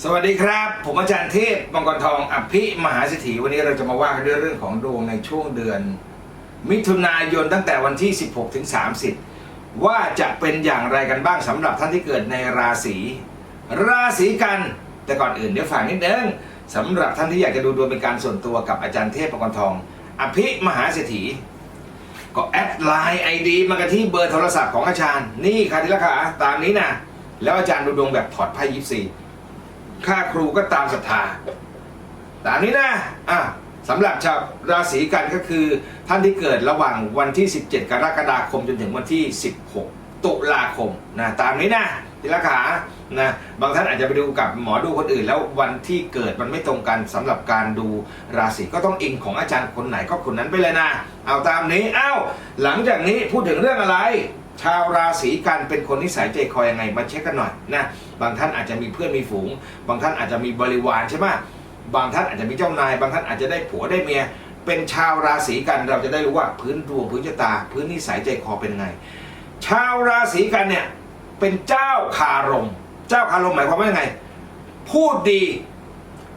สวัสดีครับ ผมอาจารย์เทพมังกรทองอภิมหาเศรษฐีวันนี้เราจะมาว่ากันด้วยเรื่องของดวงในช่วงเดือน มิถุนายนตั้งแต่วันที่ 16 ถึง 30 ว่าจะเป็นอย่างไรกันบ้างสำหรับท่านที่เกิดในราศีราศีกันแต่ก่อนอื่นเดี๋ยวฝากนิดนึงสำหรับท่านที่อยากจะดูดวงเป็นการส่วนตัวกับอาจารย์เทพมังกรทอง อภิมหาเศรษฐีก็แอดไลน์ไอดีมากันที่เบอร์โทรศัพท์ของอาจารย์ นี่ค่ะที่ละค่ะตามนี้นะแล้วอาจารย์ดูดวงแบบถอดไพ่ยิปซี ค่าครูก็ตามศรัทธาตามนี้นะอะสำหรับชาวราศีกันก็คือ ท่านที่เกิดระหว่างวันที่ 17 กรกฎาคมจนถึงวันที่ 16 ตุลาคมนะตามนี้นะทีละขานะบางท่านอาจจะไปดูกับหมอดูคนอื่น แล้ววันที่เกิดมันไม่ตรงกันสำหรับการดูราศีก็ต้องอิงของอาจารย์คนไหนก็คนนั้นไปเลยนะ เอาตามนี้อ้าวหลังจากนี้พูดถึงเรื่องอะไร ชาวราศีกันเป็นคนนิสัยใจคอยยังไงมาเช็คกันหน่อยนะบางท่านอาจจะมีเพื่อนมีฝูง บางท่านอาจจะมีบริวารใช่ไหมบางท่านอาจจะมีเจ้านาย บางท่านอาจจะได้ผัวได้เมีย เป็นชาวราศีกันเราจะได้รู้ว่าพื้นดวงพื้นชะตา พื้นนิสัยใจคอเป็นยังไง ชาวราศีกันเนี่ยเป็นเจ้าคารม เจ้าคารมหมายความว่ายังไง พูดดี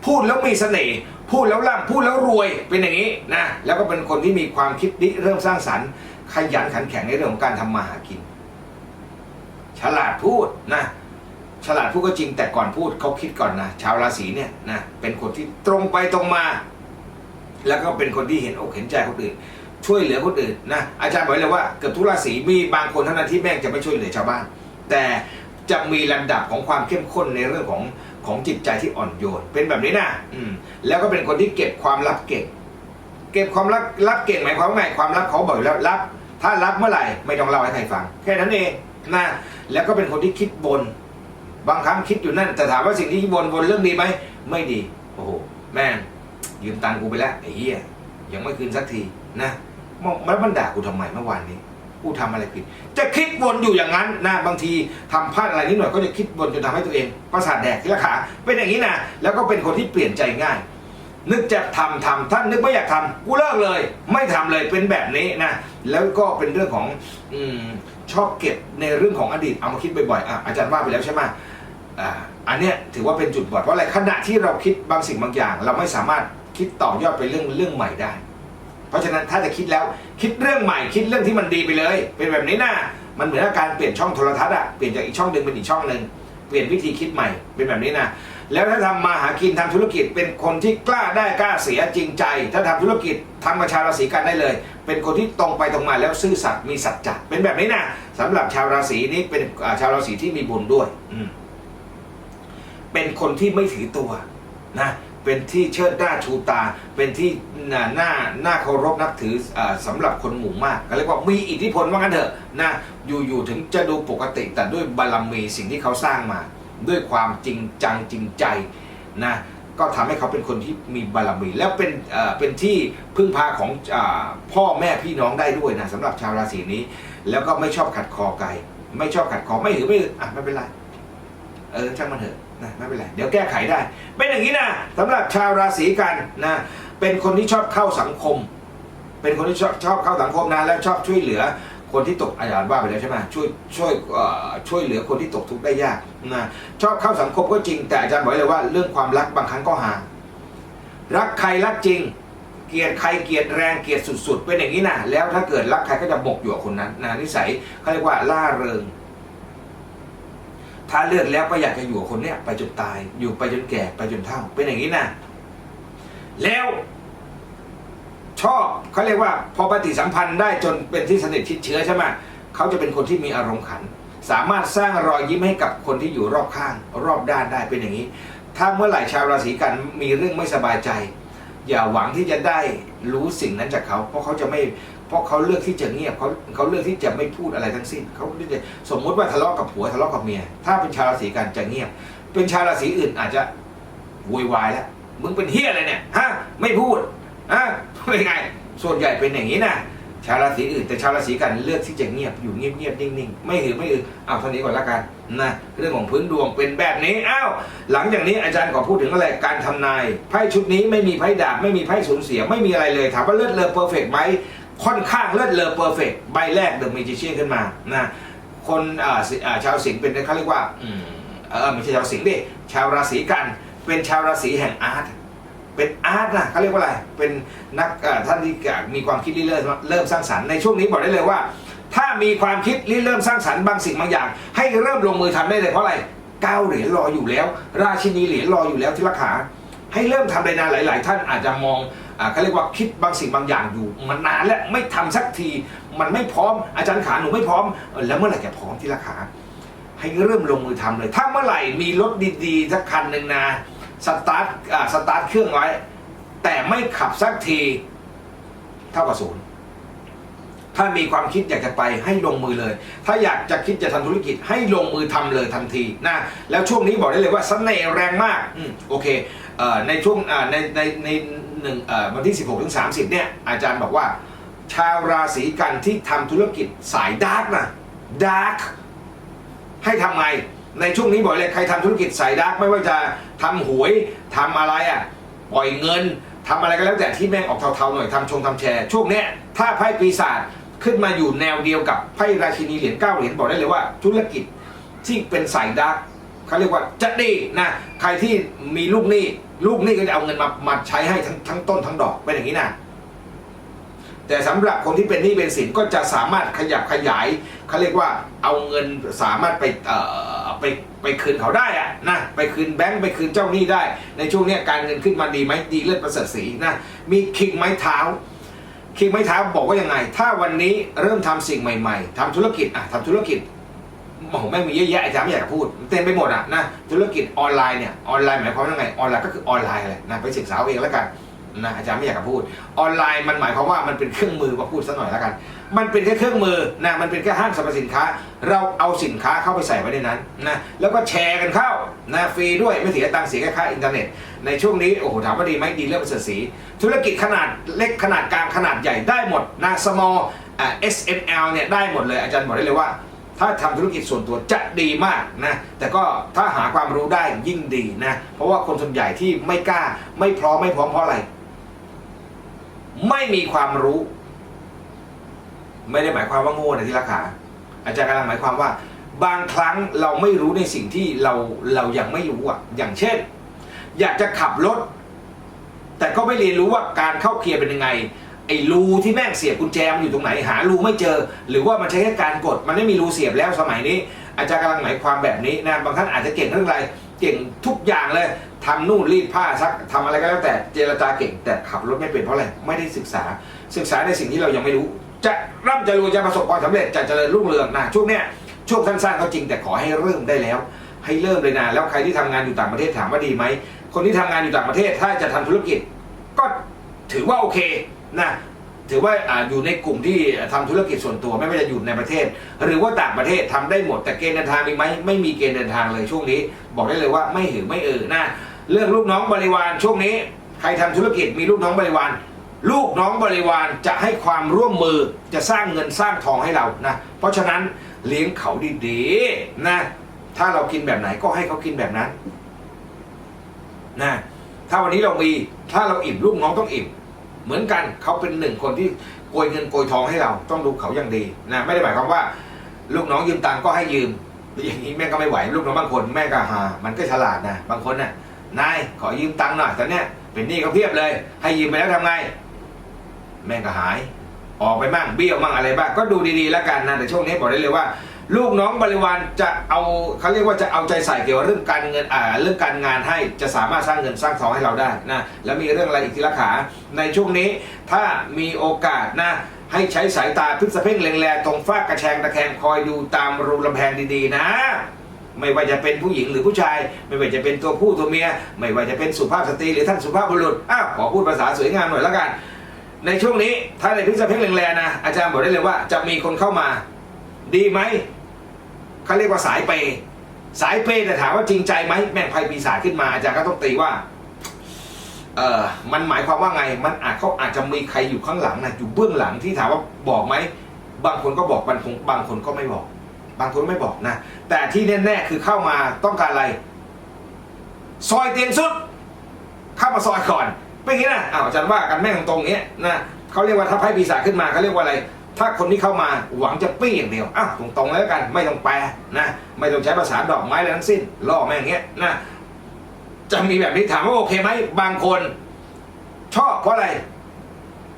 พูดแล้วมีเสน่ห์พูดแล้วร่ำพูดแล้วรวยเป็นอย่างนี้นะแล้วก็เป็นคนที่มีความคิดริเริ่มสร้างสรรค์ ขยันขันแข็งในเรื่องของการทำมาหากิน ฉลาดพูดนะ ฉลาดพูดก็จริงแต่ก่อนพูดเขาคิดก่อนนะชาวราศีเนี่ยนะเป็นคนที่ตรงไปตรงมา แล้วก็เป็นคนที่เห็นอกเห็นใจคนอื่น ช่วยเหลือคนอื่นนะอาจารย์บอกเลยว่าเกือบทุกราศีมีบางคนเท่านั้นที่แม่งจะไม่ช่วยเหลือชาวบ้าน แต่จะมีลำดับของความเข้มข้นในเรื่องของของจิตใจที่อ่อนโยน เป็นแบบนี้นะอืมแล้วก็เป็นคนที่เก็บความลับเก่ง เก็บความลับลับเก่งหมายความว่าไงความลับเขาบอกอยู่แล้วลับ ถ้าลับเมื่อไหร่ไม่ต้องเล่าให้ใครฟัง แค่นั้นเองนะแล้วก็เป็นคนที่คิดบน บางครั้งคิดอยู่นั่นแต่ถามว่าสิ่งที่บนบนเรื่องดีไหมไม่ดี โอ้โหแม่งยืมตังค์กูไปแล้วไอ้เหี้ยยังไม่คืนสักทีนะมองแล้วมันด่ากูทำไมเมื่อวานนี้กูทำอะไรผิด จะคิดวนอยู่อย่างนั้นนะบางทีทำพลาดอะไรนิดหน่อยก็จะคิดวนจนทำให้ตัวเองประสาทแดกที่ละขาเป็นอย่างนี้นะแล้วก็เป็นคนที่เปลี่ยนใจง่าย นึกจะทำทำถ้านึกไม่อยากทำกูเลิกเลย ไม่ทำเลยเป็นแบบนี้นะแล้วก็เป็นเรื่องของอชอบเก็บในเรื่องของอดีตเอามาคิดบ่อยๆอะอาจารย์ว่าไปแล้วใช่ไหมอ่าอันเนี้ยถือว่าเป็นจุดบอดเพราะอะไรขณะที่เราคิดบางสิ่งบางอย่าง เราไม่สามารถคิดต่อยอดไปเรื่องเรื่องใหม่ได้ เพราะฉะนั้นถ้าจะคิดแล้วคิดเรื่องใหม่คิดเรื่องที่มันดีไปเลย เป็นแบบนี้นะมันเหมือนการเปลี่ยนช่องโทรทัศน์อะเปลี่ยนจากอีกช่องหนึ่งเป็นอีกช่องหนึ่งเปลี่ยนวิธีคิดใหม่เป็นแบบนี้นะ แล้วถ้าทำมาหากินทำธุรกิจเป็นคนที่กล้าได้กล้าเสียจริงใจ ถ้าทำธุรกิจทำกับชาวราศีกันได้เลย เป็นคนที่ตรงไปตรงมาแล้วซื่อสัตย์มีสัจจะเป็นแบบนี้นะสำหรับชาวราศีนี้เป็นชาวราศีที่มีบุญด้วยอืเป็นคนที่ไม่ถือตัวนะเป็นที่เชิดหน้าชูตา เป็นที่น่าหน้าหน้าเคารพนับถืออาสำหรับคนหมู่มากก็เรียกว่ามีอิทธิพลว่างั้นเถอะนะอยู่ๆถึงจะดูปกติแต่ด้วยบารมีสิ่งที่เขาสร้างมา ด้วยความจริงจังจริงใจนะก็ทำให้เขาเป็นคนที่มีบารมีแล้วเป็นเป็นที่พึ่งพาของอพ่อแม่พี่น้องได้ด้วยนะสำหรับชาวราศีนี้ แล้วก็ไม่ชอบขัดคอไกลไม่ชอบขัดคอไม่หือไม่อืออะไม่เป็นไรเออช่างมันเถอะนะไม่เป็นไรเดี๋ยวแก้ไขได้ เป็นอย่างนี้นะสำหรับชาวราศีกันนะเป็นคนที่ชอบเข้าสังคม เป็นคนที่ชอบชอบเข้าสังคมนะแล้วชอบช่วยเหลือ คนที่ตกอาจารย์ว่าไปแล้วใช่ไหมช่วยช่วยช่วยเหลือคนที่ตกทุกข์ได้ยากนะชอบเข้าสังคมก็จริง แต่อาจารย์บอกเลยว่าเรื่องความรักบางครั้งก็ห่างรักใครรักจริง เกลียดใครเกลียดแรงเกลียดสุด ๆ เป็นอย่างนี้นะแล้วถ้าเกิดรักใครก็จะหมกอยู่กับคนนั้นนะนิสัยเขาเรียกว่าล่าเริง ถ้าเลือกแล้วก็อยากจะอยู่กับคนเนี้ยไปจนตาย อยู่ไปจนแก่ไปจนเฒ่าเป็นอย่างนี้นะแล้ว ชอบเขาเรียกว่าพอปฏิสัมพันธ์ได้จนเป็นที่สนิทชิดเชื้อใช่ไหมเขาจะเป็นคนที่มีอารมณ์ขัน สามารถสร้างรอยยิ้มให้กับคนที่อยู่รอบข้าง รอบด้านได้เป็นอย่างนี้ ถ้าเมื่อไหร่ชาวราศีกันมีเรื่องไม่สบายใจ อย่าหวังที่จะได้รู้สิ่งนั้นจากเขา เพราะเขาจะไม่เพราะเขาเลือกที่จะเงียบเขาเขาเลือกที่จะไม่พูดอะไรทั้งสิ้นเขาเลือกจะสมมุติว่าทะเลาะกับผัวทะเลาะกับเมีย ถ้าเป็นชาวราศีกันจะเงียบ เป็นชาวราศีอื่นอาจจะโวยวายแล้วมึงเป็นเฮียอะไรเนี่ยฮะไม่พูด ฮะเป็นไง ส่วนใหญ่เป็นอย่างนี้นะชาวราศีอื่นแต่ชาวราศีกันเลือกที่จะเงียบอยู่เงียบๆนิ่งๆ ไม่หือไม่อือเอาเท่านี้ก่อนละกันนะเรื่องของพื้นดวงเป็นแบบนี้อ้าวหลังจากนี้อาจารย์ขอพูดถึงอะไรการทำนายไพ่ชุดนี้ไม่มีไพ่ดาบไม่มีไพ่สูญเสีย ไม่มีอะไรเลยถามว่าเลิศเลอเพอร์เฟกไหมค่อนข้างเลิศเลอเพอร์เฟกใบแรกเดอะเมจิเชียนขึ้นมานะคนชาวสิงห์เป็นเขาเรียกว่าเออไม่ใช่ชาวสิงห์ดิชาวราศีกันเป็นชาวราศีแห่งอาร์ต เป็นอาร์ตนะเขาเรียกว่าอะไร เป็นนักท่านที่มีความคิดริเริ่มเริ่มสร้างสรรค์ในช่วงนี้บอกได้เลยว่า ถ้ามีความคิดริเริ่มสร้างสรรค์บางสิ่งบางอย่าง ให้เริ่มลงมือทำได้เลยเพราะอะไรก้าเหรียญรออยู่แล้ว ราชินีเหรียญรออยู่แล้วที่ราคาให้เริ่มทำเลยนะหลาย ๆ ท่านอาจจะมองอเขาเรียกว่าคิดบางสิ่งบางอย่างอยู่มันนานแล้วไม่ทำสักที มันไม่พร้อมอาจารย์ขาหนูไม่พร้อม แล้วเมื่อไหร่จะพร้อมที่ราคาให้เริ่มลงมือทำเลย ถ้าเมื่อไหร่มีรถดี ๆ สักคันหนึ่งนะ สตาร์ทอ่าสตาร์ทเครื่องไว้ แต่ไม่ขับสักทีเท่ากับศูนย์ถ้ามีความคิดอยากจะไปให้ลงมือเลย ถ้าอยากจะคิดจะทำธุรกิจให้ลงมือทำเลยทันทีนะ แล้วช่วงนี้บอกได้เลยว่าสเสน่ห์แรงมากอืมโอเคเอ่อในช่วงอ่าในในในหนึ่งอ่อวันที่ 16ถึง30 เนี่ย อาจารย์บอกว่า ชาวราศีกันที่ทำธุรกิจสายดาร์กนะดาร์กให้ทำไง ในช่วงนี้บอกเลยใครทำธุรกิจสายดาร์กไม่ว่าจะทำหวยทำอะไรอะปล่อยเงินทำอะไรก็แล้วแต่ที่แม่งออกเทาๆหน่อยทำชงทำแชร์ ช่วงเนี้ยถ้าไพ่ปีศาจขึ้นมาอยู่แนวเดียวกับไพ่ราชินีเหรียญเก้าเหรียญบอกได้เลยว่า ธุรกิจที่เป็นสายดาร์กเขาเรียกว่าจะดีนะใครที่มีลูกหนี้ลูกหนี้ก็จะเอาเงินมามาใช้ให้ทั้งทั้งต้นทั้งดอกเป็นอย่างนี้นะ แต่สำหรับคนที่เป็นหนี้เป็นสินก็จะสามารถขยับขยายเขาเรียกว่าเอาเงินสามารถไปเอ่อไปไปคืนเขาได้อะนะไปคืนแบงก์ไปคืนเจ้าหนี้ได้ ในช่วงเนี้ยการเงินขึ้นมาดีไหมดีเลิศประเสริฐสีนะมีคิงไม้เท้าคิงไม้เท้าบอกว่ายังไง ถ้าวันนี้เริ่มทำสิ่งใหม่ ๆทำธุรกิจอะทำธุรกิจโอ้โหไม่มีเยอะแยะอาจาไม่อยากจะพูดเต็มไปหมดอะนะธุรกิจออนไลน์เนี่ยออนไลน์หมายความว่าไงออนไลน์ก็คือออนไลน์แหละนะไปศึกษาเองแล้วกัน นะอาจารย์ไม่อยากจะพูด ออนไลน์มันหมายความว่ามันเป็นเครื่องมือมาพูดสักหน่อยแล้วกัน มันเป็นแค่เครื่องมือนะมันเป็นแค่ห้างสรรพสินค้า เราเอาสินค้าเข้าไปใส่ไว้ในนั้นนะแล้วก็แชร์กันเข้านะฟรีด้วยไม่เสียตังค์เสียแค่ค่าอินเทอร์เน็ต ในช่วงนี้โอ้โหถามว่าดีไหมดีเรื่องประเสริฐสีธุรกิจขนาดเล็กขนาดกลางขนาดใหญ่ได้หมดนะ small อ่า SML เนี่ยได้หมดเลยอาจารย์บอกได้เลยว่าถ้าทำธุรกิจส่วนตัวจะดีมากนะ แต่ก็ถ้าหาความรู้ได้ยิ่งดีนะ เพราะว่าคนส่วนใหญ่ที่ไม่กล้าไม่พร้อมไม่พร้อมเพราะอะไร ไม่มีความรู้ ไม่ได้หมายความว่าโง่นะที่ราคาอาจารย์กำลังหมายความว่า บางครั้งเราไม่รู้ในสิ่งที่เราเรายังไม่รู้อะ อย่างเช่น อยากจะขับรถ แต่ก็ไม่เรียนรู้ว่าการเข้าเกียร์เป็นยังไงไอ้รูที่แม่งเสียบกุญแจมันอยู่ตรงไหนหารูไม่เจอ หรือว่ามันใช้แค่การกด มันไม่มีรูเสียบแล้วสมัยนี้ อาจารย์กำลังหมายความแบบนี้นะบางท่านอาจจะเก่งเรื่องอะไร เก่งทุกอย่างเลย ทำนู่นรีดผ้าซักทำอะไรก็แล้วแต่เจรจาเก่ง แต่ขับรถไม่เป็นเพราะอะไรไม่ได้ศึกษา ศึกษาในสิ่งที่เรายังไม่รู้ จะร่ำจะรวยจะประสบความสำเร็จจะเจริญรุ่งเรืองนะช่วงเนี้ยช่วงสั้นๆก็จริงแต่ขอให้เริ่มได้แล้ว ให้เริ่มเลยนะแล้วใครที่ทำงานอยู่ต่างประเทศถามว่าดีไหมคนที่ทำงานอยู่ต่างประเทศถ้าจะทำธุรกิจ ก็ถือว่าโอเคนะถือว่าอยู่ในกลุ่มที่ทำธุรกิจส่วนตัวไม่ว่าจะอยู่ในประเทศ หรือว่าต่างประเทศทำได้หมดแต่เกณฑ์เดินทางมีไหมไม่มีเกณฑ์เดินทางเลยช่วงนี้ บอกได้เลยว่าไม่หือไม่เออนะ เรื่องลูกน้องบริวารช่วงนี้ ใครทำธุรกิจมีลูกน้องบริวาร ลูกน้องบริวารจะให้ความร่วมมือจะสร้างเงินสร้างทองให้เรานะ เพราะฉะนั้นเลี้ยงเขาดีๆนะ ถ้าเรากินแบบไหนก็ให้เขากินแบบนั้นนะถ้าวันนี้เรามีถ้าเราอิ่มลูกน้องต้องอิ่ม เหมือนกันเขาเป็นหนึ่งคนที่โกยเงินโกยทองให้เราต้องดูเขาอย่างดีนะไม่ได้หมายความว่า ลูกน้องยืมตังค์ก็ให้ยืมอย่างนี้แม่ก็ไม่ไหวลูกน้องบางคนแม่ก็หา มันก็ฉลาดนะบางคนน่ะ นายขอยืมตังค์หน่อยตอนเนี้ยเป็นหนี้เขาเพียบเลย ให้ยืมไปแล้วทำไง แม่งก็หาย ออกไปมั่งเบี้ยวมั่งอะไรบ้างก็ดูดีๆแล้วกันนะแต่ช่วงนี้บอกได้เลยว่า ลูกน้องบริวารจะเอาเขาเรียกว่าจะเอาใจใส่เกี่ยวกับเรื่องการเงินอ่าเรื่องการงานให้จะสามารถสร้างเงินสร้างทองให้เราได้นะแล้วมีเรื่องอะไรอีกทีละขาในช่วงนี้ถ้ามีโอกาสนะให้ใช้สายตาพึกสเพ่งแรงๆตรงฟ้ากกระแชงตะแคงคอยดูตามรูลำแพงดีๆนะ ไม่ว่าจะเป็นผู้หญิงหรือผู้ชาย ไม่ว่าจะเป็นตัวผู้ตัวเมีย ไม่ว่าจะเป็นสุภาพสตรีหรือท่านสุภาพบุรุษอ้าวขอพูดภาษาสวยงามหน่อยละกัน ในช่วงนี้ถ้าในพิษเพ่งแรงๆนะอาจารย์บอกได้เลยว่าจะมีคนเข้ามา ดีไหมเขาเรียกว่าสายเปย์สายเปย์แต่ถามว่าจริงใจไหมแม่งไพ่ปีศาจขึ้นมาอาจารย์ก็ต้องตีว่าเออมันหมายความว่าไง มันอาจเขาอาจจะมีใครอยู่ข้างหลังนะอยู่เบื้องหลังที่ถามว่าบอกไหม บางคนก็บอกบางคนบางคนก็ไม่บอก บางคนไม่บอกนะ แต่ที่แน่ๆคือเข้ามาต้องการอะไร ซอยเตียงสุด เข้ามาซอยก่อนเป็นงี้นะอ้าวอาจารย์ว่ากันแม่งตรงๆเนี้ยนะเขาเรียกว่าถ้าไพ่ปีศาจขึ้นมาเขาเรียกว่าอะไร ถ้าคนที่เข้ามาหวังจะปี้อย่างเดียวอ้าวตรงๆเลยแล้วกัน ไม่ต้องแปลนะไม่ต้องใช้ภาษาดอกไม้อะไรทั้งสิ้นล่อแม่งอย่างเงี้ยนะจะมีแบบนี้ถามว่าโอเคไหมบางคน ชอบเพราะอะไร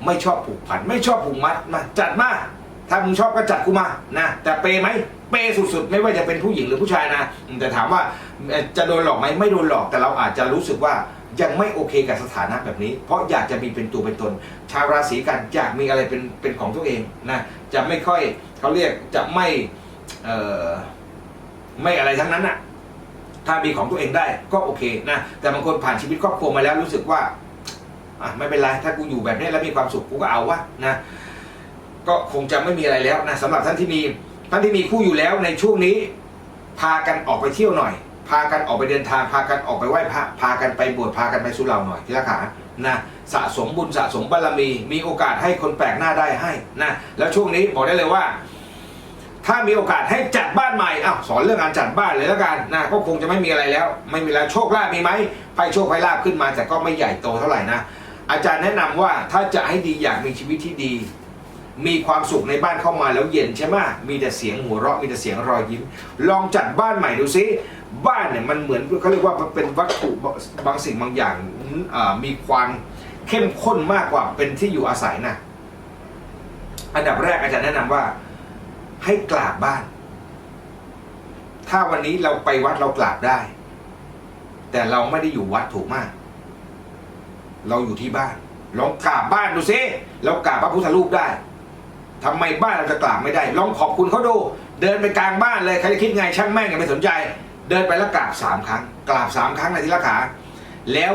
ไม่ชอบผูกพัน ไม่ชอบผูกมัดมาจัดมาถ้ามึงชอบก็จัดกูมานะแต่เปย์ไหม เปย์สุดๆ ไม่ว่าจะเป็นผู้หญิงหรือผู้ชายนะ แต่ถามว่าจะโดนหลอกไหมไม่โดนหลอกแต่เราอาจจะรู้สึกว่ายังไม่โอเคกับสถานะแบบนี้ เพราะอยากจะมีเป็นตัวเป็นตน ชาวราศีกันอยากมีอะไรเป็นเป็นของตัวเองนะจะไม่ค่อยเขาเรียกจะไม่ไม่อะไรทั้งนั้นอะถ้ามีของตัวเองได้ก็โอเคนะแต่บางคนผ่านชีวิตครอบครัวมาแล้วรู้สึกว่าอะไม่เป็นไรถ้ากูอยู่แบบนี้แล้วมีความสุขกูก็เอาวะนะก็คงจะไม่มีอะไรแล้วนะสำหรับท่านที่มี ท่านที่มีคู่อยู่แล้วในช่วงนี้ พากันออกไปเที่ยวหน่อย พากันออกไปเดินทาง พากันออกไปไหว้พระพากันไปบวชพากันไปสุเหร่าหน่อยที่ละขานะสะสมบุญสะสมบารมี มีโอกาสให้คนแปลกหน้าได้ให้นะแล้วช่วงนี้บอกได้เลยว่า ถ้ามีโอกาสให้จัดบ้านใหม่อ้าวสอนเรื่องการจัดบ้านเลยแล้วกันนะก็คงจะไม่มีอะไรแล้ว ไม่มีแล้วโชคลาภมีไหมไพ่โชคไพ่ลาภขึ้นมาแต่ก็ไม่ใหญ่โตเท่าไหร่นะอาจารย์แนะนำว่าถ้าจะให้ดีอยากมีชีวิตที่ดี มีความสุขในบ้านเข้ามาแล้วเย็นใช่ไหมมีแต่เสียงหัวเราะมีแต่เสียงรอยยิ้ม ลองจัดบ้านใหม่ดูซิบ้านเนี่ยมันเหมือนเขาเรียกว่ามันเป็นวัตถุบางสิ่งบางอย่างมีความเข้มข้นมากกว่าเป็นที่อยู่อาศัยนะอันดับแรกอาจารย์แนะนำว่า ให้กราบบ้าน ถ้าวันนี้เราไปวัดเรากราบได้ แต่เราไม่ได้อยู่วัดถูกมาก เราอยู่ที่บ้านลองกราบบ้านดูซิเรากราบพระพุทธรูปได้ ทำไมบ้านเราจะกราบไม่ได้ ลองขอบคุณเขาดู เดินไปกลางบ้านเลย ใครจะคิดไงช่างแม่งอย่าไปสนใจ เดินไปแล้วกราบสามครั้ง กราบสามครั้งในที่ละขา แล้ว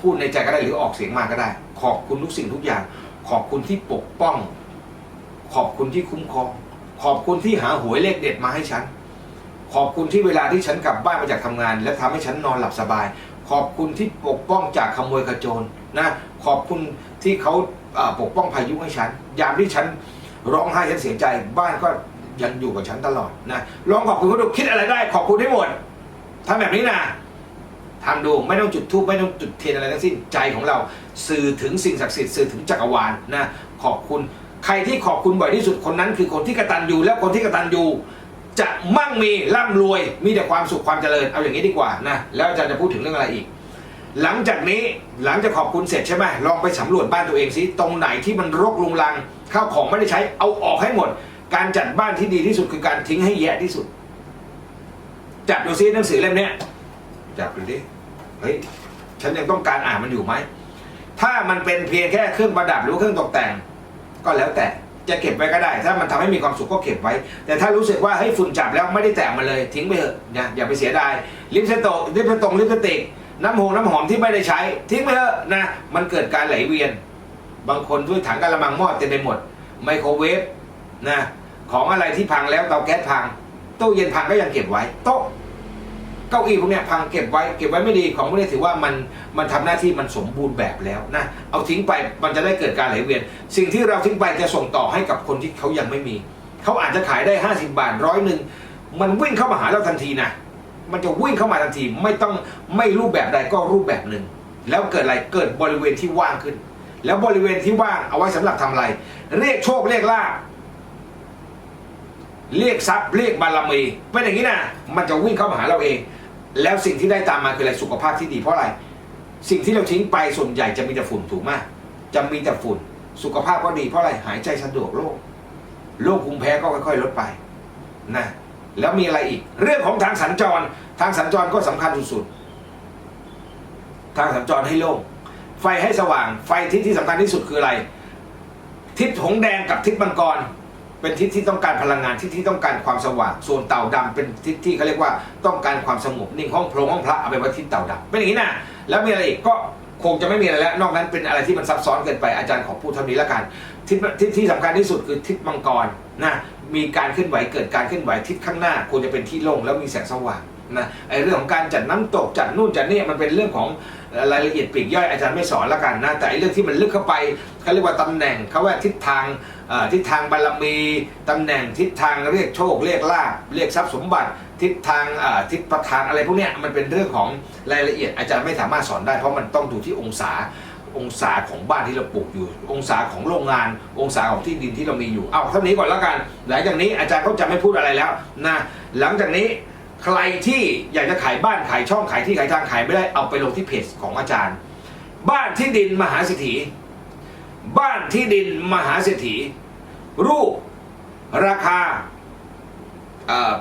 พูดในใจก็ได้หรือออกเสียงมาก็ได้ ขอบคุณทุกสิ่งทุกอย่าง ขอบคุณที่ปกป้อง ขอบคุณที่คุ้มครอง ขอบคุณที่หาหวยเลขเด็ดมาให้ฉัน ขอบคุณที่เวลาที่ฉันกลับบ้านมาจากทำงาน และทำให้ฉันนอนหลับสบาย ขอบคุณที่ปกป้องจากขโมยขโจรนะ ขอบคุณที่เขา ปกป้องพายุให้ฉัน ยามที่ฉันร้องไห้ฉันเสียใจ บ้านก็ยังอยู่กับฉันตลอดนะลองขอบคุณเขาดูคิดอะไรได้ ขอบคุณให้หมดทำแบบนี้นะทำดูไม่ต้องจุดธูปไม่ต้องจุดเทียนอะไรทั้งสิ้นใจของเรา สื่อถึงสิ่งศักดิ์สิทธิ์สื่อถึงจักรวาลนะขอบคุณใครที่ขอบคุณบ่อยที่สุดคนนั้น คือคนที่กระตัญญูแล้วคนที่กระตัญญูจะมั่งมีร่ำรวยมีแต่ความสุขความเจริญเอาอย่างนี้ดีกว่านะแล้วอาจารย์จะพูดถึงเรื่องอะไรอีก หลังจากนี้หลังจากขอบคุณเสร็จใช่ไหมลองไปสำรวจบ้านตัวเองสิตรงไหนที่มันรกรุงรังข้าวของไม่ได้ใช้เอาออกให้หมด การจัดบ้านที่ดีที่สุดคือการทิ้งให้แย่ที่สุด จับดูซิหนังสือเล่มนี้จับดูดิเฮ้ยฉันยังต้องการอ่านมันอยู่ไหมถ้ามันเป็นเพียงแค่เครื่องประดับหรือเครื่องตกแต่ง ก็แล้วแต่จะเก็บไว้ก็ได้ ถ้ามันทำให้มีความสุขก็เก็บไว้ แต่ถ้ารู้สึกว่าเฮ้ยฝุ่นจับแล้วไม่ได้แตะมันเลย ทิ้งไปเถอะนะอย่าไปเสียดายลิปสติกลิปสติกลิปสติก น้ำหงน้ำหอมที่ไม่ได้ใช้ทิ้งไปเถอะนะ มันเกิดการไหลเวียน บางคนด้วยถังกระมังหม้อเต็มไปหมด ไมโครเวฟนะของอะไรที่พังแล้วเตาแก๊สพังตู้เย็นพังก็ยังเก็บไว้ โต๊ะเก้าอี้พวกเนี้ยพังเก็บไว้ เก็บไว้ไม่ดีของพวกนี้ถือว่ามันมันทำหน้าที่มันสมบูรณ์แบบแล้วนะเอาทิ้งไปมันจะได้เกิดการไหลเวียน สิ่งที่เราทิ้งไปจะส่งต่อให้กับคนที่เขายังไม่มี เขาอาจจะขายได้ 50 บาทร้อยหนึ่งมันวิ่งเข้ามาหาเราทันทีนะ มันจะวิ่งเข้ามาทันที ไม่ต้องไม่รูปแบบใดก็รูปแบบหนึ่ง แล้วเกิดอะไรเกิดบริเวณที่ว่างขึ้น แล้วบริเวณที่ว่างเอาไว้สำหรับทำอะไร เรียกโชคเรียกลาภเรียกทรัพย์เรียกบารมีเป็นอย่างนี้นะมันจะวิ่งเข้ามาหาเราเอง แล้วสิ่งที่ได้ตามมาคืออะไรสุขภาพที่ดีเพราะอะไร สิ่งที่เราทิ้งไปส่วนใหญ่จะมีแต่ฝุ่นถูกไหมจะมีแต่ฝุ่น สุขภาพก็ดีเพราะอะไรหายใจสะดวกโรคโรคภูมิแพ้ก็ค่อยๆลดไปนะ แล้วมีอะไรอีก เรื่องของทางสัญจร ทางสัญจรก็สำคัญสุดๆทางสัญจรให้โล่งไฟให้สว่าง ไฟทิศที่สำคัญที่สุดคืออะไร ทิศหงแดงกับทิศมังกร เป็นทิศที่ต้องการพลังงานทิศที่ต้องการความสว่างส่วนเต่าดำเป็นทิศที่เขาเรียกว่าต้องการความสงบนิ่งห้องโพรงห้องพระเอาไปไว้ทิศเต่าดำเป็นอย่างนี้นะแล้วมีอะไรอีกก็คงจะไม่มีอะไรแล้ว นอกนั้นเป็นอะไรที่มันซับซ้อนเกินไปอาจารย์ขอพูดเท่านี้แล้วกัน ทิศทิศที่สำคัญที่สุดคือทิศมังกรนะ มีการเคลื่อนไหวเกิดการเคลื่อนไหวทิศข้างหน้าควรจะเป็นที่โล่งแล้วมีแสงสว่างนะไอเรื่องของการจัดน้ำตกจัดนู่นจัดนี่มันเป็นเรื่องของรายละเอียดปลีกย่อยอาจารย์ไม่สอนล้วกันนะแต่ไอเรื่องที่มันลึกเข้าไปเขาเรียกว่าตำแหน่งเขาว่าทิศทางทิศทางบารมีตำแหน่งทิศทางเรียกโชค เรียกลาภเรียกทรัพย์สมบัติ ทิศทางทิศประธานอะไรพวกเนี้ยมันเป็นเรื่องของรายละเอียดอาจารย์ไม่สามารถสอนได้เพราะมันต้องดูที่องศา องศาของบ้านที่เราปลูกอยู่ องศาของโรงงาน องศาของที่ดินที่เรามีอยู่ เอาเท่านี้ก่อนแล้วกัน หลังจากนี้อาจารย์ก็จะไม่พูดอะไรแล้วนะหลังจากนี้ใครที่อยากจะขายบ้านขายช่องขายที่ขายทางขายไม่ได้เอาไปลงที่เพจของอาจารย์ บ้านที่ดินมหาเศรษฐีบ้านที่ดินมหาเศรษฐี รูปราคา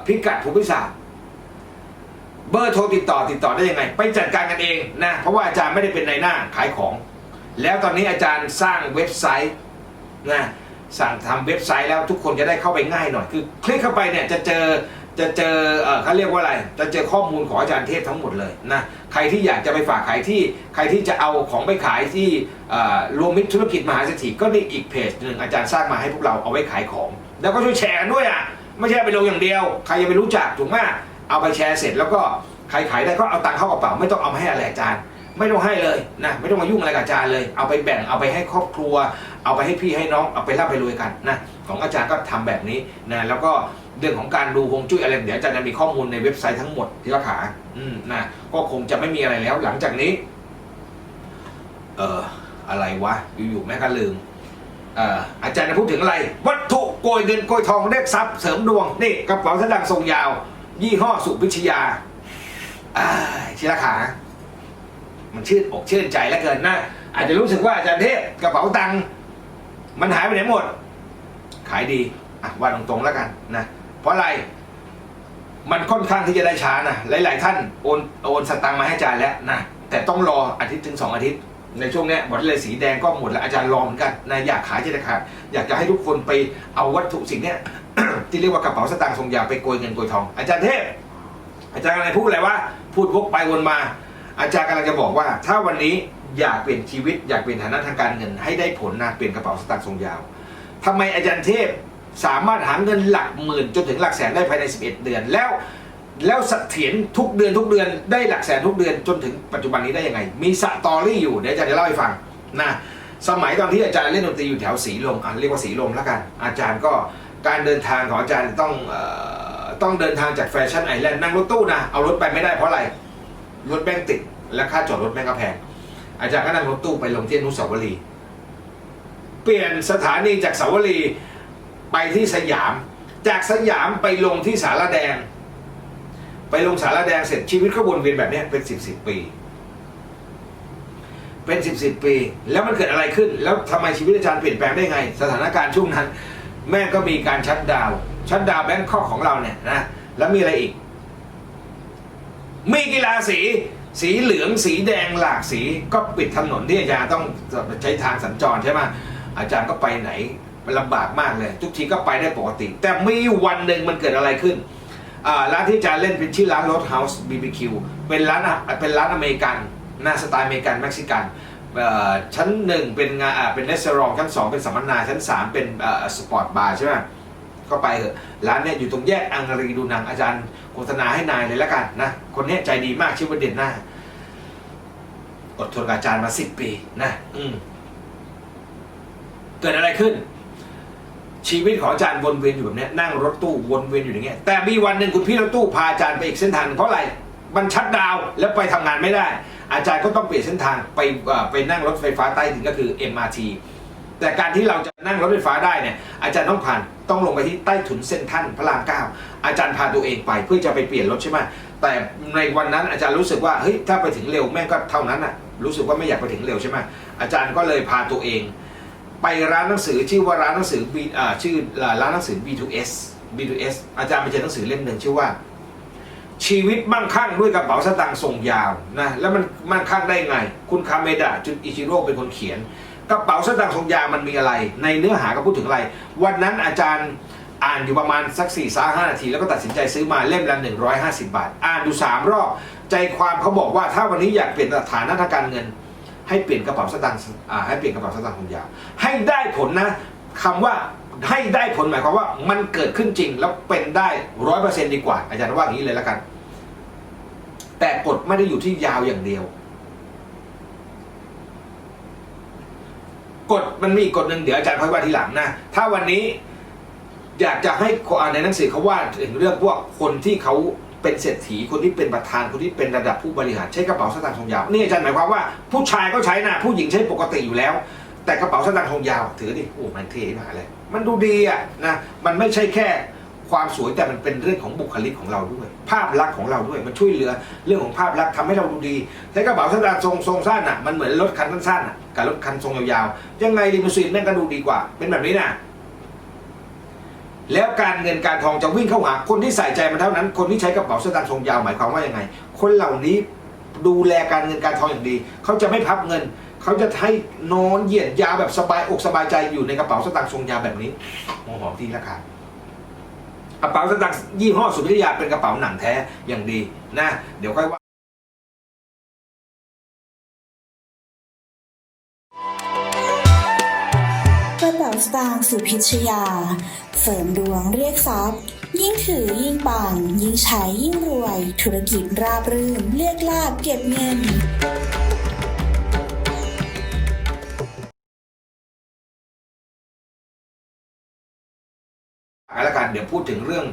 พิกัดภูมิศาสตร์เบอร์โทรติดต่อติดต่อได้ยังไง ไปจัดการกันเองนะ เพราะว่าอาจารย์ไม่ได้เป็นในายหน้าขายของ แล้วตอนนี้อาจารย์สร้างเว็บไซต์นะสั่งทำเว็บไซต์แล้วทุกคนจะได้เข้าไปง่ายหน่อย คือคลิกเข้าไปเนี่ยจะเจอจะเจอเออเขาเรียกว่าอะไร จะเจอข้อมูลของอาจารย์เทพทั้งหมดเลยนะ ใครที่อยากจะไปฝากขายที่ ใครที่จะเอาของไปขายที่รวมมิตรธุรกิจมหาเศรษฐีก็นี่อีกเพจหนึ่งอาจารย์สร้างมาให้พวกเราเอาไว้ขายของ แล้วก็ช่วยแชร์กันด้วยอะ ไม่ใช่ไปลงอย่างเดียว ใครยังไม่รู้จักถูกไหมเอาไปแชร์เสร็จแล้วก็ใครขายได้ก็เอาตังค์เข้ากระเป๋าไม่ต้องเอามาให้อะไรอาจารย์ ไม่ต้องให้เลยนะไม่ต้องมายุ่งอะไรกับอาจารย์เลย เอาไปแบ่งเอาไปให้ครอบครัว เอาไปให้พี่ให้น้องเอาไปร่ำไปรวยกันนะของอาจารย์ก็ทำแบบนี้นะแล้วก็เรื่องของการดูฮวงจุ้ยอะไรเดี๋ยวอาจารย์จะมีข้อมูลในเว็บไซต์ทั้งหมดที่เราขาอืมนะก็คงจะไม่มีอะไรแล้ว หลังจากนี้ เอ่ออะไรวะอยู่ๆแม่ก็ลืมเอ่ออาจารย์จะพูดถึงอะไร วัตถุโกยเงินโกยทองเรียกทรัพย์เสริมดวงนี่กระเป๋าสตางค์ทรงยาว ยี่ห้อสุพิชยาอ่าชิราขา มันชื่นอกชื่นใจแล้วเกินนะอาจจะรู้สึกว่าอาจารย์เทพกระเป๋าตังค์มันหายไปไหนหมด ขายดีอะว่าตรงๆแล้วกันนะเพราะอะไร มันค่อนข้างที่จะได้ช้านะหลายๆท่านโอนโอนสตังค์มาให้อาจารย์แล้วนะแต่ต้องรออาทิตย์ถึงสองอาทิตย์ ในช่วงนี้บอลเลยสีแดงก็หมดแล้วอาจารย์รอเหมือนกันนะอยากขายจะได้ขายอยากจะให้ทุกคนไปเอาวัตถุสิ่งนี้ที่เรียกว่ากระเป๋าสตางค์ทรงยาไปโกยเงินโกยทอง อาจารย์เทพอาจารย์อะไรพูดอะไรว่าพูดวกไปวนมา อาจารย์กำลังจะบอกว่า ถ้าวันนี้อยากเปลี่ยนชีวิต อยากเปลี่ยนฐานะทางการเงิน ให้ได้ผลนะเปลี่ยนกระเป๋าสตางค์ทรงยาวทำไมอาจารย์เทพสามารถหาเงินหลักหมื่นจนถึงหลักแสนได้ภายใน 11 เดือนแล้วแล้วเสถียรทุกเดือนทุกเดือนได้หลักแสนทุกเดือนจนถึงปัจจุบันนี้ได้ยังไง มีสตอรี่อยู่เดี๋ยวอาจารย์จะเล่าให้ฟังนะสมัยตอนที่อาจารย์เล่นดนตรีอยู่แถวสีลมอะเรียกว่าสีลมแล้วกัน อาจารย์ก็การเดินทางของอาจารย์ต้องต้องเดินทางจากแฟชั่นไอแลนด์นั่งรถตู้นะเอารถไปไม่ได้เพราะอะไร รถแม่งติด และค่าจอดรถแม่งก็แพง อาจารย์ก็นั่งรถตู้ไปลงที่อนุสาวรีย์เปลี่ยนสถานีจากสาวรีย์ไปที่สยาม จากสยามไปลงที่สารแดง ไปลงสารแดงเสร็จชีวิตก็วนเวียนแบบนี้เป็นสิบสิบปี เป็นสิบสิบปี แล้วมันเกิดอะไรขึ้น แล้วทำไมชีวิตอาจารย์เปลี่ยนแปลงได้ไง สถานการณ์ช่วงนั้น แม่ก็มีการชัดดาว ชัดดาวแบงค์ข้อของเราเนี่ยนะแล้วมีอะไรอีก มีกีฬาสี สีเหลืองสีแดงหลากสีก็ปิดถนนที่อาจารย์ต้องใช้ทางสัญจรใช่ไหมอาจารย์ก็ไปไหนลำบากมากเลย ทุกทีก็ไปได้ปกติ แต่มีวันหนึ่งมันเกิดอะไรขึ้นร้านที่อาจารย์เล่นเป็นชื่อร้าน Road House BBQ เป็นร้านเป็นร้านอเมริกันหน้าสไตล์อเมริกันเม็กซิกันชั้นหนึ่งเป็นงานเป็นรีสอร์ทชั้นสองเป็นสัมมนาชั้นสามเป็นสปอร์ตบาร์ใช่ไหม ก็ไปเถอะร้านเนี่ยอยู่ตรงแยกอังรีดูหนังอาจารย์โฆษณาให้นายเลยล้วกันนะคนนี้ใจดีมากชื่อว่าเด่นหน้าอดทนกับอาจารย์มาสิบปีนะอืมเกิดอะไรขึ้น ชีวิตของอาจารย์วนเวียนอยู่แบบนี้นั่งรถตู้วนเวียนอยู่อย่างเงี้ยแต่มีวันหนึ่งคุณพี่รถตู้พาอาจารย์ไปอีกเส้นทางเพราะอะไรมันชัดดาวแล้วไปทำงานไม่ได้ อาจารย์ก็ต้องเปลี่ยนเส้นทางไปไปนั่งรถไฟฟ้าใต้ดินก็คือ MRT แต่การที่เราจะนั่งรถไฟฟ้าได้เนี่ยอาจารย์ต้องผ่านต้องลงไปที่ใต้ถุนเส้นท่านพระรามเก้าอาจารย์พาตัวเองไปเพื่อจะไปเปลี่ยนรถใช่ไหมแต่ในวันนั้นอาจารย์รู้สึกว่าเฮ้ยถ้าไปถึงเร็วแม่งก็เท่านั้นน่ะรู้สึกว่าไม่อยากไปถึงเร็วใช่ไหมอาจารย์ก็เลยพาตัวเอง ไปร้านหนังสือชื่อว่าร้านหนังสือ B อ่าชื่อร้านหนังสือ B2S B2S อาจารย์ไปเจอหนังสือเล่มหนึ่งชื่อว่า ชีวิตมั่งคั่งด้วยกระเป๋าสตางค์ส่งยาวนะแล้วมันมั่งคั่งได้ไง คุณคาเมดะจุนอิชิโร่เป็นคนเขียน กระเป๋าสตางค์ทรงยางมันมีอะไร ในเนื้อหาก็พูดถึงอะไร วันนั้นอาจารย์อ่านอยู่ประมาณสัก4ี่สาห้านาที แล้วก็ตัดสินใจซื้อมาเล่มละ150 บาท อ่านดู 3 รอบ ใจความเขาบอกว่าถ้าวันนี้อยากเปลี่ยนฐานะทางการเงิน ให้เปลี่ยนกระเป๋าสตางค์ให้เปลี่ยนกระเป๋าสตางค์ทรงยาให้ได้ผลนะคำว่าให้ได้ผลหมายความว่ามันเกิดขึ้นจริงแล้วเป็นได้ร้อยเปอร์เซ็นต์ดีกว่า อาจารย์ว่าอย่างนี้เลยแล้วกัน แต่กฎไม่ได้อยู่ที่ยาวอย่างเดียว กฎมันมีอีกกฎหนึ่งเดี๋ยวอาจารย์ค่อยว่าทีหลังนะ ถ้าวันนี้อยากจะให้ในหนังสือเขาว่าถึงเรื่องพวกคนที่เขาเป็นเศรษฐีคนที่เป็นประธานคนที่เป็นระดับผู้บริหารใช้กระเป๋าสตางค์ทรงยาวนี่อาจารย์หมายความว่าผู้ชายก็ใช้นะผู้หญิงใช้ปกติอยู่แล้ว แต่กระเป๋าสตางค์ทรงยาว ถือดิโอ้มันเท่มากเลยมันดูดีอะนะมันไม่ใช่แค่ความสวยแต่มันเป็นเรื่องของบุคลิกของเราด้วย ภาพลักษณ์ของเราด้วยมันช่วยเหลือ เรื่องของภาพลักษณ์ทำให้เราดูดีใช้กระเป๋าสตางค์ทรงทรงสั้นอะมันเหมือนรถคันสั้นๆอะ กับรถคันทรงยาวๆ ยังไงลิมูซีนแม่งก็ดูดีกว่า เป็นแบบนี้นะแล้วการเงินการทองจะวิ่งเข้าหา คนที่ใส่ใจมันเท่านั้น คนที่ใช้กระเป๋าสตางค์ทรงยาวหมายความว่ายังไง คนเหล่านี้ดูแลการเงินการทองอย่างดี เขาจะไม่พับเงิน เขาจะให้นอนเหยียดยาวแบบสบายอกสบายใจอยู่ในกระเป๋าสตางค์ทรงยาวแบบนี้หอมหอมที่ราคากระเป๋าสตางค์ยี่ห้อสุริยาเป็นกระเป๋าหนังแท้อย่างดีนะ เดี๋ยวค่อยว่า ป๋าสตางสุพิชยา เสริมดวงเรียกทรัพย์ ยิ่งถือยิ่งปัง ยิ่งใช้ยิ่งรวย ธุรกิจราบรื่น เรียกลาบเก็บเงินแล้วกันเดี๋ยวพูดถึงเรื่อง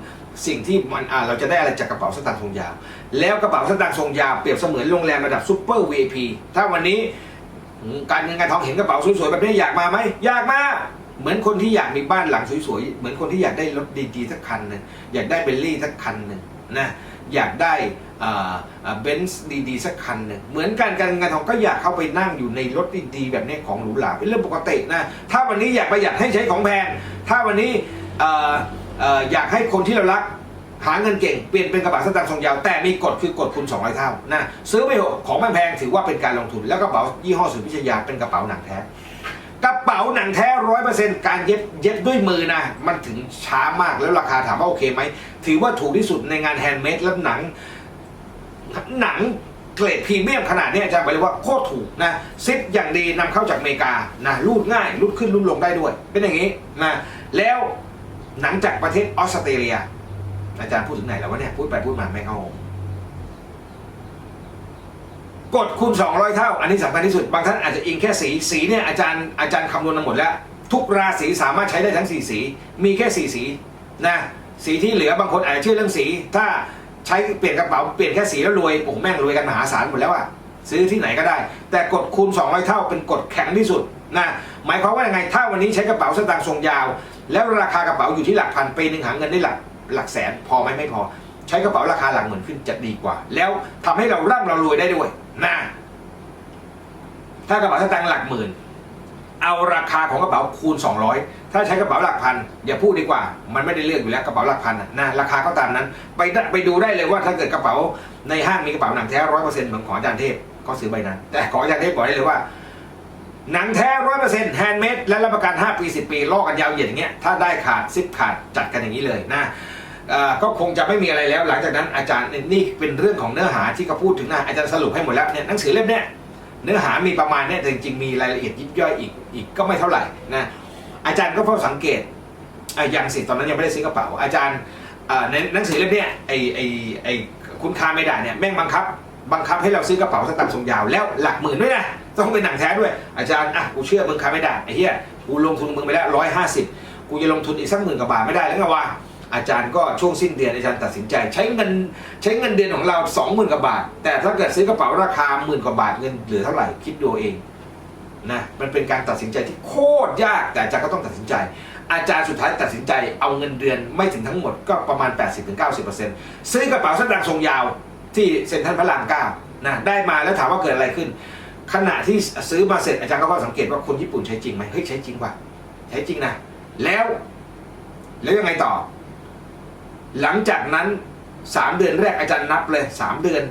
สิ่งที่มันเราจะได้อะไรจากกระเป๋าสตางค์ทรงยาว แล้วกระเป๋าสตางค์ทรงยาวเปรียบเสมือนโรงแรมระดับซูเปอร์ VIP ถ้าวันนี้การเงินการทองเห็นกระเป๋าสวยๆแบบนี้อยากมาไหมอยากมา เหมือนคนที่อยากมีบ้านหลังสวยๆ เหมือนคนที่อยากได้รถดีๆสักคันหนึ่งอยากได้เบลลี่สักคันหนึ่งนะอยากได้เบนซ์ดีๆสักคันหนึ่งเหมือนกันการเงินการทองก็อยากเข้าไปนั่งอยู่ในรถดีๆแบบนี้ของหรูหราเป็นเรื่องปกตินะถ้าวันนี้อยากประหยัดให้ใช้ของแพงถ้าวันนี้อยากให้คนที่เรารักหาเงินเก่งเปลี่ยนเป็นกระเป๋าสตางค์ทรงยาวแต่มีกฎคือกฎคูณ200 เท่านะซื้อไปเถอะของแพงๆถือว่าเป็นการลงทุนแล้วกระเป๋ายี่ห้อสุพิชยาเป็นกระเป๋าหนังแท้ กระเป๋าหนังแท้ร้อยเปอร์เซ็นต์การเย็บเย็บด้วยมือนะ มันถึงช้ามากแล้วราคาถามว่าโอเคไหม ถือว่าถูกที่สุดในงานแฮนด์เมดและหนัง หนังเกรดพรีเมียมขนาดนี้อาจารย์บอกเลยว่าโคตรถูกนะซิปอย่างดีนำเข้าจากอเมริกานะรูดง่ายรูดขึ้นรูดลงได้ด้วย เป็นอย่างนี้นะแล้วหนังจากประเทศออสเตรเลีย อาจารย์พูดถึงไหนแล้ววะเนี่ยพูดไปพูดมาไม่เข้า กดคูณ 200 เท่า อันนี้สำคัญที่สุด บางท่านอาจจะอิงแค่สี สีเนี่ยอาจารย์อาจารย์คำนวณมาหมดแล้ว ทุกราศีสามารถใช้ได้ทั้ง 4 สี มีแค่ 4 สีนะสีที่เหลือบางคนอาจจะเชื่อเรื่องสี ถ้าใช้เปลี่ยนกระเป๋าเปลี่ยนแค่สีแล้วรวยโอ้แม่งรวยกันมหาศาลหมดแล้วอะซื้อที่ไหนก็ได้ แต่กดคูณ 200 เท่าเป็นกฎแข็งที่สุดนะหมายความว่ายังไงถ้าวันนี้ใช้กระเป๋าสตางค์ทรงยาว แล้วราคากระเป๋าอยู่ที่หลักพันปีหนึ่งหาเงินได้หลักหลักแสนพอไหมไม่พอ ใช้กระเป๋าราคาหลักหมื่นขึ้นจะดีกว่า แล้วทำให้เราร่ำเรารวยได้ด้วย นะถ้ากระเป๋าสตางค์หลักหมื่น เอาราคาของกระเป๋าคูณ 200 ถ้าใช้กระเป๋าหลักพันอย่าพูดดีกว่า มันไม่ได้เลือกอยู่แล้วกระเป๋าหลักพันน่ะราคาก็ตามนั้น ไปไปดูได้เลยว่าถ้าเกิดกระเป๋าในห้างมีกระเป๋าหนังแท้ร้อยเปอร์เซ็นต์เหมือนของอาจารย์เทพก็ซื้อใบนั้น แต่ของอาจารย์เทพบอกได้เลยว่าหนังแท้ร้อยเปอร์เซ็นต์แฮนด์เมดและรับประกัน 5 ปี 10 ปีลอกกันยาวเหยียดอย่างเงี้ยถ้าได้ขาดซิปขาดจัดกันอย่างนี้เลยนะเอ่อ ก็คงจะไม่มีอะไรแล้ว หลังจากนั้นอาจารย์นี่เป็นเรื่องของเนื้อหาที่เขาพูดถึงนะอาจารย์สรุปให้หมดแล้วเนี่ยหนังสือเล่มเนี้ยเนื้อหามีประมาณเนี้ยแต่จริงๆมีรายละเอียดยิบย่อยอีกอีกก็ไม่เท่าไหร่นะอาจารย์ก็เฝ้าสังเกตอย่างสิตอนนั้นยังไม่ได้ซื้อกระเป๋า อาจารย์ในหนังสือเล่มนี้ไอไอไอคุณค่าไม่ได้เนี่ยแม่งบังคับ บังคับให้เราซื้อกระเป๋าสตางค์ทรงยาวแล้วหลักหมื่นด้วยนะต้องเป็นหนังแท้ด้วย อาจารย์อะกูเชื่อมึงค้าไม่ได้ไอ้เหี้ยกูลงทุนมึงไปแล้วร้อยห้าสิบกูจะลงทุนอีกสักหมื่นกว่าบาทไม่ได้แล้วไงวะ อาจารย์ก็ช่วงสิ้นเดือนอาจารย์ตัดสินใจ ใช้เงินใช้เงินเดือนของเราสองหมื่นกว่าบาท แต่ถ้าเกิดซื้อกระเป๋าราคาหมื่นกว่าบาทเงินเหลือเท่าไหร่คิดดูเองนะมันเป็นการตัดสินใจที่โคตรยากแต่อาจารย์ก็ต้องตัดสินใจ อาจารย์สุดท้ายตัดสินใจเอาเงินเดือนไม่ถึงทั้งหมดก็ประมาณ 80-90%ซื้อกระเป๋าสตางค์ทรงยาวที่เซ็นทรัลพระรามเก้านะได้มาแล้วถามว่าเกิดอะไรขึ้น ขณะที่ซื้อมาเสร็จอาจารย์ก็สังเกตว่าคนญี่ปุ่นใช้จริงไหมเฮ้ยใช้จริงว่ะใช้จริงนะแล้ว แล้วยังไงต่อ หลังจากนั้นสามเดือนแรกอาจารย์นับเลยสามเดือน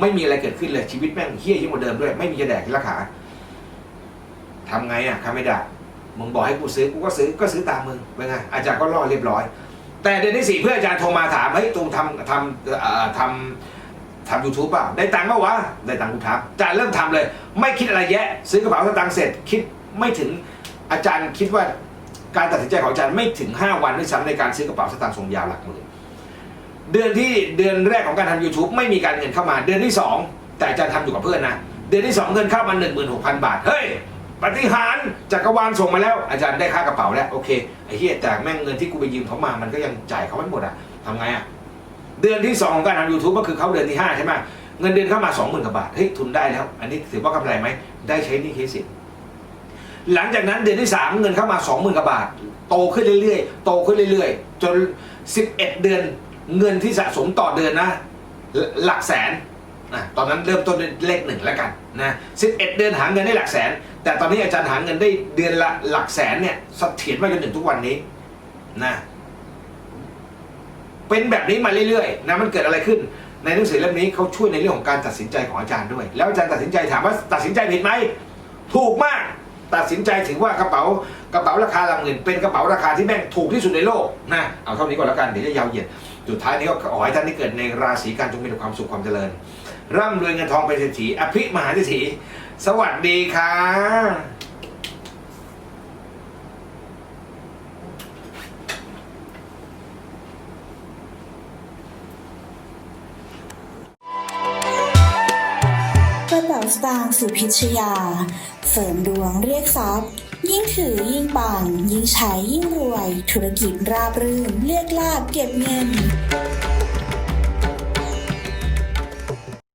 ไม่มีอะไรเกิดขึ้นเลยชีวิตแม่งเฮี้ยยิ่งกว่าเดิมด้วย ไม่มีจะแดกที่ราคาทำไงอะทำไม่ได้มึงบอกให้กูซื้อกูก็ซื้อก็ซื้อตามมึงเป็นไงอาจารย์ก็รอเรียบร้อย แต่เดือนที่สี่เพื่อนอาจารย์โทรมาถามเฮ้ยตูมทำทำทำทำยูทูบเปล่าได้ตังค์เปล่าวะได้ตังค์กูทำอาจารย์เริ่มทำเลย ไม่คิดอะไรแยะ ซื้อกระเป๋าสตางค์เสร็จคิดไม่ถึงอาจารย์คิดว่าการตัดสินใจของอาจารย์ไม่ถึง 5 วันด้วยซ้ำในการซื้อกระเป๋าสตางค์ทรงยาวหลักหมื่น เดือนที่เดือนแรกของการทำ YouTube ไม่มีการเงินเข้ามา เดือนที่ 2 แต่อาจารย์ทำอยู่กับเพื่อนนะ เดือนที่ 2 เงินเข้ามา 16,000 บาท เฮ้ยปฏิหารจักรวาลส่งมาแล้ว อาจารย์ได้ค่ากระเป๋าแล้ว โอเคไอ้เหี้ยแต่แม่งเงินที่กูไปยืมเขามามันก็ยังจ่ายเขาไม่หมดอะทำไงอะเดือนที่สองของการทำ YouTube ก็คือเขาเดือนที่ห้าใช่ไหมเงินเดือนเข้ามาสองหมื่นกว่าบาทเฮ้ยทุนได้แล้ว อันนี้ถือว่ากำไรไหมได้ใช้นี่เคสิหลังจากนั้นเดือนที่สามเงินเข้ามาสองหมื่นกว่าบาท โตขึ้นเรื่อยๆ โตขึ้นเรื่อยๆ จนสิบเอ็ดเดือน เงินที่สะสมต่อเดือนนะ หลักแสนนะตอนนั้นเริ่มต้นด้วยเลขหนึ่งแล้วกันนะสิบเอ็ดเดือนหาเงินได้หลักแสน แต่ตอนนี้อาจารย์หาเงินได้เดือนละหลักแสนเนี่ยเสถียรมาจนถึงทุกวันนี้นะเป็นแบบนี้มาเรื่อยๆนะมันเกิดอะไรขึ้น ในหนังสือเล่มนี้เขาช่วยในเรื่องของการตัดสินใจของอาจารย์ด้วย แล้วอาจารย์ตัดสินใจถามว่าตัดสินใจผิดไหมถูกมากตัดสินใจถือว่ากระเป๋ากระเป๋าราคาหลักหมื่นเป็นกระเป๋าราคาที่แม่งถูกที่สุดในโลกนะเอาเท่านี้ก่อนแล้วกันเดี๋ยวจะยาวเหยียด สุดท้ายนี้ก็ขอให้ท่านที่เกิดในราศีกันจงมีแต่ความสุขความเจริญ ร่ำรวยเงินทองเป็นเศรษฐีอภิมหาเศรษฐีสวัสดีค่ะกระเป๋าสตางค์สุพิชยา เสริมดวงเรียกทรัพย์ ยิ่งถือยิ่งปังยิ่งใช้ยิ่งรวย ธุรกิจราบรื่นเรียกลาบเก็บเงิน